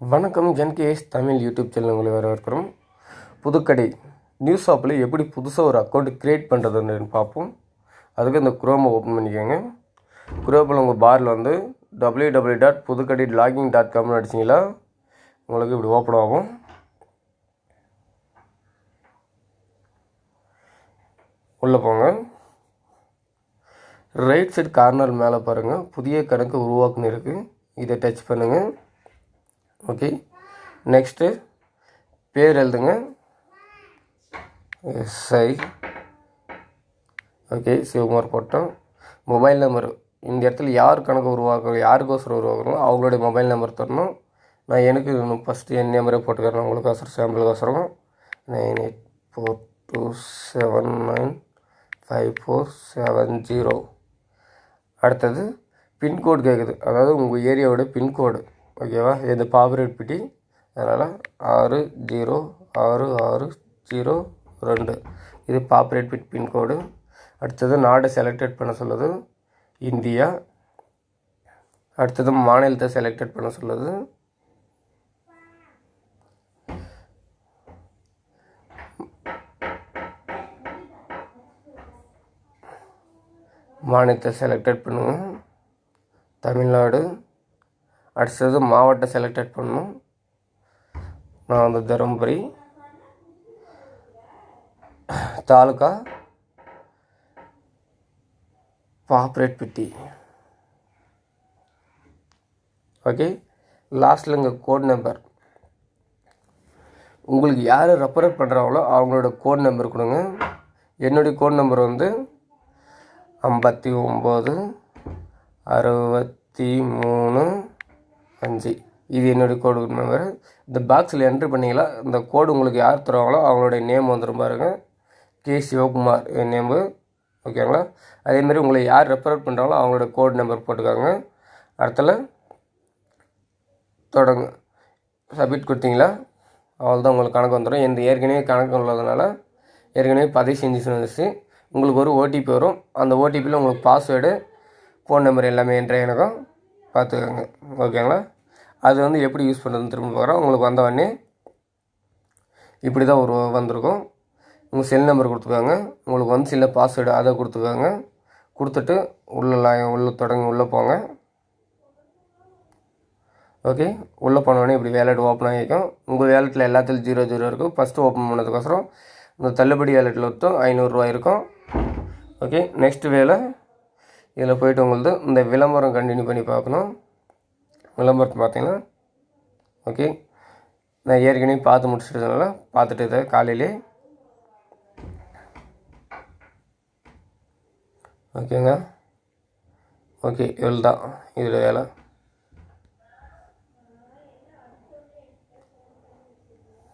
வணக்கம் ஜென்கேஎஸ் Tamil YouTube channel உங்களை வரவேற்கிறோம். புதுக்கடை நியூஸ் ஆப்பில் எப்படி புதுசாக ஒரு அக்கௌண்ட் க்ரியேட் பண்ணுறதுன்னு பார்ப்போம். அதுக்கு இந்த குரோமை ஓப்பன் பண்ணிக்கோங்க. குரோமில் உங்கள் பாரில் வந்து W W dot Puthukkadai logging dot காம்னு அடிச்சிங்களா உங்களுக்கு இப்படி ஓப்பன் ஆகும். உள்ளே போங்க. ரைட் சைட் கார்னர் மேலே பாருங்கள் புதிய கணக்கு உருவாக்குன்னு இருக்குது இதை டச் பண்ணுங்கள் ஓகே. நெக்ஸ்ட்டு பேர் எழுதுங்க. எஸ்ஐ ஓகே சிவகுமார் போட்டோம். மொபைல் நம்பர் இந்த இடத்துல யார் கணக்கு உருவாக்குறோம் யாருக்கோசரம் உருவாக்குறோம் அவங்களுடைய மொபைல் நம்பர் தரணும். நான் எனக்கு ஃபஸ்ட்டு என் நம்பரே போட்டுக்கிறேன். உங்களுக்கோசரம் சாம்பிளுக்கோசரம் nine eight four two seven nine five four seven zero அடுத்தது பின்கோடு கேட்குது அதாவது உங்கள் ஏரியாவோட பின்கோடு ஓகேவா? இது பாபரேட் பிடி அதனால் ஆறு ஜீரோ ஆறு ஆறு ஜீரோ ரெண்டு. இது பாப்ரேட் பிட் பின்கோடு அடுத்தது நாடு செலக்டட் பண்ண சொல்லுது. இந்தியா. அடுத்தது மாநிலத்தை செலக்டட் பண்ண சொல்லுது. மாநிலத்தை செலக்டட் பண்ணுங்கள் தமிழ்நாடு. அடுத்தது மாவட்டம் செலக்டட் பண்ணணும் நான் வந்து தருமபுரி. தாலுக்கா பாப்ரேட்பிட்டி ஓகே லாஸ்ட்டில் இங்கே கோட் நம்பர் உங்களுக்கு யார் ரெப்பரேட் பண்ணுறாங்களோ அவங்களோட கோட் நம்பர் கொடுங்க. என்னுடைய கோட் நம்பர் வந்து ஐம்பத்தி ஒம்பது அறுபத்தி மூணு அஞ்சு. இது என்னுடைய கோடு நம்பர் இந்த பாக்ஸில் என்ட்ரு பண்ணிங்களா? இந்த கோடு உங்களுக்கு யார் தருவாங்களோ அவங்களுடைய நேம் வந்துடும் பாருங்கள் கே. சிவகுமார் என் நேமு ஓகேங்களா அதேமாரி உங்களை யார் ரெஃபர் பண்ணுறாங்களோ அவங்களோட கோடு நம்பர் போட்டுக்காங்க. அடுத்தல தொடங்க. சப்மிட் கொடுத்தீங்களா? அவ்வளோதான் உங்களுக்கு கணக்கு வந்துடும் எந்த ஏற்கனவே கணக்கு உள்ளதுனால ஏற்கனவே பதிவு செஞ்சு வந்துச்சு உங்களுக்கு ஒரு ஓடிபி வரும். அந்த ஓடிபியில் உங்களுக்கு பாஸ்வேர்டு ஃபோன் நம்பர் எல்லாமே என்ற எனக்கும் பார்த்துக்கோங்க. ஓகேங்களா அது வந்து எப்படி யூஸ் பண்ணுறதுன்னு திரும்ப பார்க்குறோம். உங்களுக்கு வந்தவொடனே இப்படி தான் ஒரு வந்திருக்கும். உங்கள் செல் நம்பர் கொடுத்துக்கோங்க. உங்களுக்கு வந்து சில பாஸ்வேர்டு அதை கொடுத்துக்கோங்க. கொடுத்துட்டு உள்ளே உள்ளே தொடங்கி உள்ளே போங்க. ஓகே உள்ளே போனோடனே இப்படி வேலெட் ஓப்பன் ஆகிக்கும். உங்கள் வேலெட்டில் எல்லாத்துலையும் ஜீரோ ஜீரோ இருக்கும். ஃபஸ்ட்டு ஓப்பன் பண்ணதுக்கோசரம் இந்த தள்ளுபடி வேலெட்டில் ஒருத்தம் ஐநூறுரூவா இருக்கும். ஓகே நெக்ஸ்ட் வேலை. இதில் போய்ட்டு உங்களுக்கு இந்த விளம்பரம் கண்டினியூ பண்ணி பார்க்கணும். விளம்பரத்தை பார்த்தீங்கன்னா ஓகே நான் ஏற்கனவே பார்த்து முடிச்சிட்டதுனால பார்த்துட்டு இதை காலையிலே ஓகேங்க ஓகே இவ்வளோ தான் இதில் வேலை.